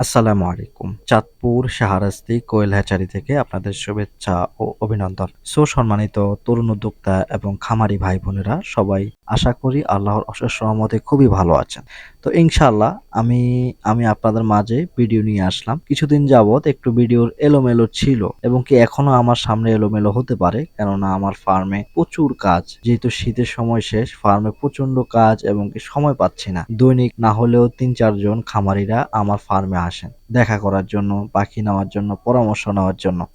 আসসালামু আলাইকুম। চাঁদপুর শাহরাস্তি কোয়েল হ্যাচারি থেকে আপনাদের শুভেচ্ছা ও অভিনন্দন। সুসম্মানিত তরুণ উদ্যোক্তা এবং খামারি ভাই বোনেরা সবাই আশা করি আল্লাহর অশেষ সহমতে খুবই ভালো আছেন। তো ইনশাল্লাহ আমি আমি আপনাদের মাঝে ভিডিও নিয়ে আসলাম। কিছুদিন যাবৎ একটু ভিডিওর এলোমেলো ছিল এবং কি এখনও আমার সামনে এলোমেলো হতে পারে, কেননা আমার ফার্মে প্রচুর কাজ। যেহেতু শীতের সময় শেষ, ফার্মে প্রচণ্ড কাজ এবং কি সময় পাচ্ছি না। দৈনিক না হলেও তিন চারজন খামারিরা আমার ফার্মে আসেন। দেখা করার জন্য, পাখি নেওয়ার জন্য, পরামর্শ নেওয়ার জন্য।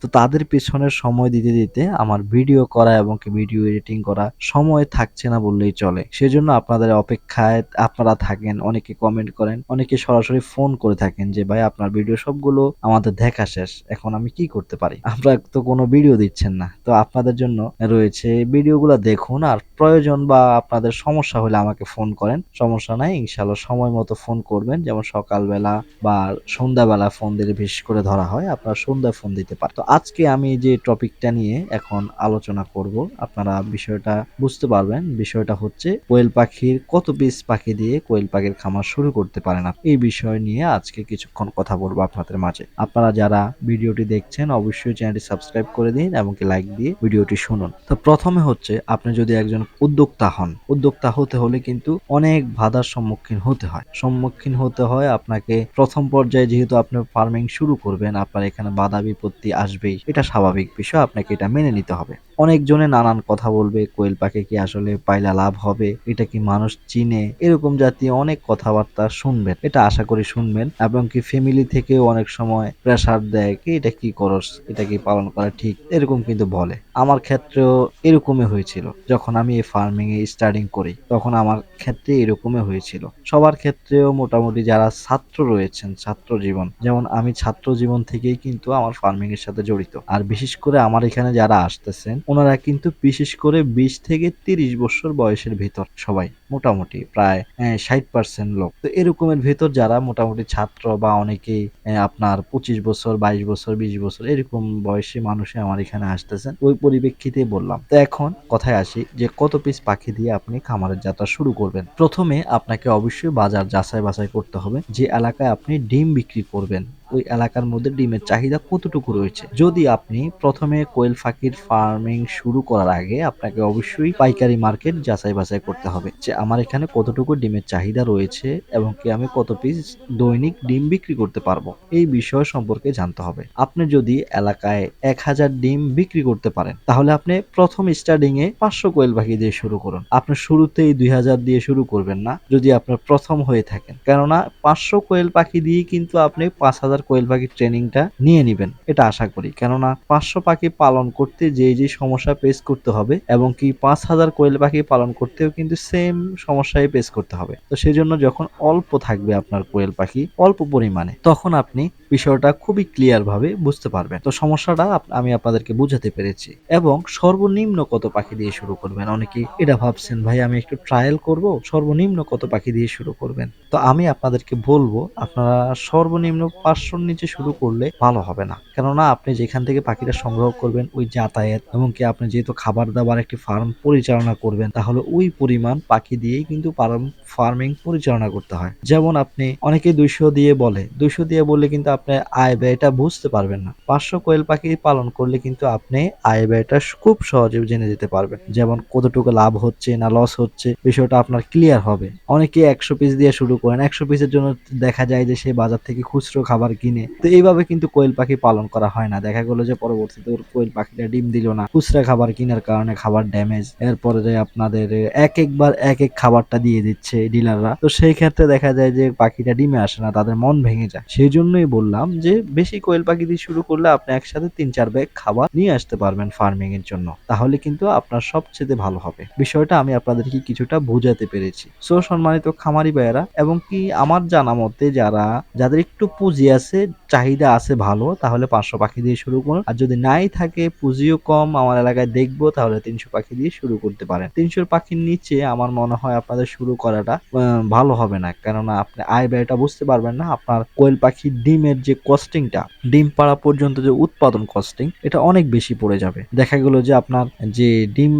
তো তাদের পিছনে সময় দিতে দিতে আমার ভিডিও করা এবং ভিডিও এডিটিং করা সময় থাকছে না বললেই চলে। সেজন্য আপনাদের অপেক্ষায় আপনারা থাকেন, অনেকে কমেন্ট করেন, অনেকে সরাসরি ফোন করে থাকেন যে, ভাই, আপনার ভিডিও সবগুলো আমাদের দেখা শেষ, এখন আমি কি করতে পারি? আপনারা তো কোনো ভিডিও দিচ্ছেন না। তো আপনাদের জন্য রয়েছে ভিডিওগুলো দেখুন আর প্রয়োজন বা আপনাদের সমস্যা হলে আমাকে ফোন করেন। সমস্যা নাই ইনশাল্লাহ সময় মতো ফোন করবেন। যেমন সকালবেলা বা সন্ধ্যাবেলা ফোন দিলে বিশেষ করে ধরা হয়, আপনারা সন্ধ্যায় ফোন দিতে পারেন তো আজকে আমি যে টপিকটা নিয়ে এখন আলোচনা করব, আপনারা বিষয়টা বুঝতে পারবেন। বিষয়টা হচ্ছে কোয়েল পাখির কত পিস পাখি দিয়ে কোয়েল পাখির খামার শুরু করতে পারেন এই বিষয় নিয়ে আজকে কিছুক্ষণ কথা বলব আপনাদের মাঝে। আপনারা যারা ভিডিওটি দেখছেন, অবশ্যই চ্যানেলটি সাবস্ক্রাইব করে দিন এবং লাইক দিয়ে ভিডিওটি শুনুন। তো প্রথমে হচ্ছে, আপনি যদি একজন উদ্যোক্তা হন, উদ্যোক্তা হতে হলে কিন্তু অনেক বাধার সম্মুখীন হতে হয়। সম্মুখীন হতে হয় আপনাকে প্রথম পর্যায়ে যেহেতু আপনি ফার্মিং শুরু করবেন, আপনার এখানে বাধা বিপত্তি আসবেই। এটা স্বাভাবিক বিষয়, আপনাকে এটা মেনে নিতে হবে। অনেকজনে নানান কথা বলবে, কোয়েল পাখি কি আসলে পাইলা লাভ হবে, এটা কি মানুষ চিনে? এরকম জাতীয় অনেক কথাবার্তা শুনবেন, এটা আশা করি শুনবেন, এবং কি ফ্যামিলি থেকেও অনেক সময় প্রেসার দেয় কি এটা কি করস, এটা কি পালন করা ঠিক, এরকম কিন্তু বলে। আমার ক্ষেত্রেও এরকমই হয়েছিল, যখন আমি এই ফার্মিং এ স্টার্টিং করি, তখন আমার ক্ষেত্রে এরকমই হয়েছিল। সবার ক্ষেত্রেও মোটামুটি যারা ছাত্র রয়েছেন, ছাত্র জীবন, যেমন আমি ছাত্র জীবন থেকেই কিন্তু আমার ফার্মিং এর সাথে জড়িত, আর বিশেষ করে আমার এখানে যারা আসতেছেন ওনারা কিন্তু বিশেষ করে বিশ থেকে তিরিশ বছর বয়সের ভেতর সবাই, মোটামুটি প্রায় ষাট পার্সেন্ট লোক। তো এরকমের ভেতর যারা মোটামুটি ছাত্র বা অনেকেই আপনার পঁচিশ বছর, বাইশ বছর, বিশ বছর, এরকম বয়সী মানুষে আমার এখানে আসতেছেন, ওই পরিপ্রেক্ষিতে বললাম। তো এখন কথায় আসি যে কত পিস পাখি দিয়ে আপনি খামারের যাত্রা শুরু করবেন? প্রথমে আপনাকে অবশ্যই বাজার যাচাই বাছাই করতে হবে। যে এলাকায় আপনি ডিম বিক্রি করবেন ওই এলাকার মধ্যে ডিমের চাহিদা কতটুকু রয়েছে? যদি আপনি প্রথমে কোয়েল পাখির ফার্মিং শুরু করার আগে আপনাকে অবশ্যই পাইকারি মার্কেট যাচাই বাছাই করতে হবে যে আমার এখানে কতটুকু ডিমের চাহিদা রয়েছে এবং কি আমি কত পিস দৈনিক ডিম বিক্রি করতে পারব? এই বিষয় সম্পর্কে জানতে হবে। আপনি যদি এলাকায় এক হাজার ডিম বিক্রি করতে পারেন, তাহলে আপনি প্রথম স্টার্টিং এ পাঁচশো কোয়েল পাখি দিয়ে শুরু করুন। আপনি শুরুতেই দুই হাজার দিয়ে শুরু করবেন না, যদি আপনার প্রথম হয়ে থাকেন। কেননা পাঁচশো কোয়েল পাখি দিয়ে কিন্তু আপনি পাঁচ হাজার হাজার কোয়েল পাখির ট্রেনিংটা নিয়ে নেবেন, এটা আশা করি। কেননা পাঁচশো পাখি পালন করতে যে যে সমস্যা ফেস করতে হবে এবং কি পাঁচ হাজার কোয়েল পাখি পালন করতেও কিন্তু সেম সমস্যায় ফেস করতে হবে। তো সেই জন্য যখন অল্প থাকবে আপনার কোয়েল পাখি অল্প পরিমাণে, তখন আপনি বিষয়টা খুবই ক্লিয়ার ভাবে বুঝতে পারবেন। তো সমস্যাটা আমি আপনাদেরকে বুঝাতে পেরেছি। এবং সর্বনিম্ন কত পাখি দিয়ে শুরু করবেন? অনেকে এটা ভাবছেন, ভাই, আমি একটু ট্রায়াল করব? সর্বনিম্ন কত পাখি দিয়ে শুরু করবেন? তো আমি আপনাদেরকে বলব, আপনারা সর্বনিম্ন পাঁচশোর নিচে শুরু করলে ভালো হবে না। কেননা আপনি যেখান থেকে পাখিটা সংগ্রহ করবেন ওই যাতায়াত এবং কি আপনি যেহেতু খাবার দাবার একটি ফার্ম পরিচালনা করবেন, তাহলে ওই পরিমাণ পাখি দিয়েই কিন্তু ফার্মিং পরিচালনা করতে হয়। যেমন আপনি অনেকে দুইশো দিয়ে বলে, দুইশো দিয়ে বললে কিন্তু আপনি আয় ব্যয়টা বুঝতে পারবেন না। পাঁচশো কোয়েল পাখি পালন করলে কিন্তু আপনি আয় ব্যয়টা খুব সহজে জেনে যেতে পারবেন। যেমন কতটুকু লাভ হচ্ছে না লস হচ্ছে, বিষয়টা আপনার ক্লিয়ার হবে। অনেকে একশো পিস দিয়ে শুরু করেন। একশো পিসের জন্য দেখা যায় যে সে বাজার থেকে খুচরো খাবার কিনে। তো এইভাবে কিন্তু কোয়েল পাখি পালন করা হয় না। দেখা গেলো যে পরবর্তীতে ওর কোয়েল পাখিটা ডিম দিল না। খুচরা খাবার কেনার কারণে খাবার ড্যামেজ এরপরে যে আপনাদের এক একবার এক এক খাবারটা দিয়ে দিচ্ছে ডিলাররা। তো সেই ক্ষেত্রে দেখা যায় যে পাখিটা ডিমে আসে না, তাদের মন ভেঙে যায়। সেই জন্যই বললাম যে বেশি কোয়েল পাখি দিয়ে শুরু করলে আপনি একসাথে তিন চার ব্যাগ খাবার নিয়ে আসতে পারবেন ফার্মিং এর জন্য। তাহলে কিন্তু আপনার সবচেয়ে ভালো হবে। বিষয়টা আমি আপনাদেরকে কিছুটা বোঝাতে পেরেছি। সো সম্মানিত খামারি ভাইয়েরা, এবং কি আমার জানা মতে যারা, যাদের একটু পুঁজি আছে আছে, চাহিদা আছে ভালো, তাহলে পাঁচশো পাখি দিয়ে শুরু করুন। আর যদি নাই থাকে, পুঁজিও কম, আমার এলাকায় দেখব, তাহলে তিনশো পাখি দিয়ে শুরু করতে পারেন। তিনশো পাখির নিচে আমার মনে হয় আপনাদের শুরু করাটা ভালো হবে না। কেননা আপনি আয় ব্যয়টা বুঝতে পারবেন না, আপনার কোয়েল পাখির ডিমের যে কস্টিংটা ডিম পাড়া পর্যন্ত যে উৎপাদন কস্টিং এটা অনেক বেশি পড়ে যাবে। দেখা গেল যে আপনার যে ডিম,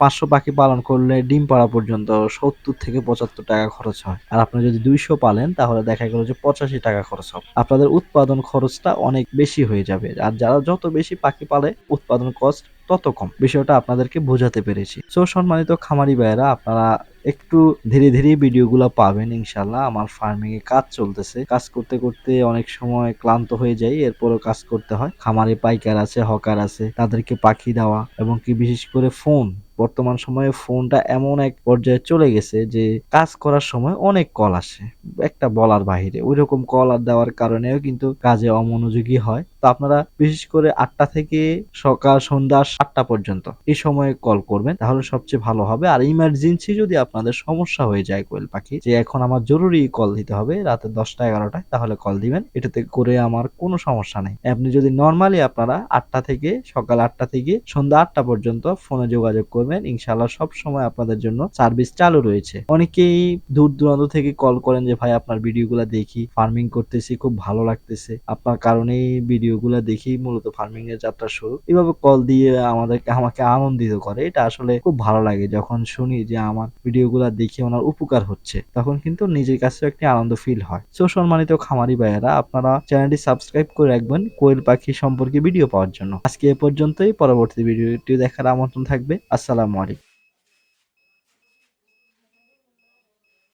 পাঁচশো পাখি পালন করলে ডিম পাড়া পর্যন্ত সত্তর থেকে পঁচাত্তর টাকা খরচ হয়। আর আপনি যদি দুইশো পালেন, তাহলে দেখা গেল যে পঁচাশি টাকা খরচ হবে। আপনাদের উৎপাদন খরচটা অনেক বেশি হয়ে যাবে। আর যারা যত বেশি পাখি পালে, উৎপাদন কস্ট তত কম। বিষয়টা আপনাদেরকে বোঝাতে পেরেছি। সো সম্মানিত খামারি ভাইয়েরা, আপনারা একটু ধীরে ধীরে ভিডিওগুলো পাবেন ইনশাল্লাহ আমার ফার্মিং এ কাজ চলতেছে। কাজ করতে করতে অনেক সময় ক্লান্ত হয়ে যাই, এরপরও কাজ করতে হয়। খামারে পাইকার আছে, হকার আছে, তাদেরকে পাখি দেওয়া এবং কি বিশেষ করে ফোন বর্তমান সময়ে ফোনটা এমন এক পর্যায়ে চলে গেছে যে কাজ করার সময় অনেক কল আসে, একটা বলার বাহিরে। ওই রকম কল আর দেওয়ার কারণেও কিন্তু কাজে অমনোযোগী হয়। তো আপনারা বিশেষ করে আটটা থেকে সকাল, সন্ধ্যা সাতটা পর্যন্ত এই সময়ে কল করবেন, তাহলে সবচেয়ে ভালো হবে। আর ইমার্জেন্সি যদি আপনাদের সমস্যা হয়ে যায় কোয়েল পাখি, যে এখন আমার জরুরি কল দিতে হবে রাতে দশটা, এগারোটায়, তাহলে কল দিবেন। এটাতে করে আমার কোনো সমস্যা নেই। আপনি যদি নর্মালি আপনারা আটটা থেকে সকাল আটটা থেকে সন্ধ্যা আটটা পর্যন্ত ফোনে যোগাযোগ করবেন ইনশাল্লাহ সব সময় আপনাদের জন্য সার্ভিস চালু রয়েছে। অনেকেই দূর দূরান্ত থেকে কল করেন যে, ভাই, আপনার ভিডিওগুলো দেখি ফার্মিং করতেছি, খুব ভালো লাগতেছে। আপনার কারণেই ভিডিওগুলো দেখি, মূলত ফার্মিং এর যাত্রা শুরু। এভাবে কল দিয়ে আমাদেরকে আমাকে আনন্দিত করে। এটা আসলে খুব ভালো লাগে। যখন শুনি যে, আমার ভিডিওগুলো দেখে ওনার উপকার হচ্ছে, তখন কিন্তু নিজের কাছেও একটি আনন্দ ফিল হয়। সো সম্মানিত খামারি ভাইয়েরা, আপনারা চ্যানেলটি সাবস্ক্রাইব করে রাখবেন কোয়েল পাখি সম্পর্কে ভিডিও পাওয়ার জন্য। আজকে এ পর্যন্তই। পরবর্তী ভিডিওটি দেখার আমন্ত্রণ থাকবে। আসসালামু আলাইকুম।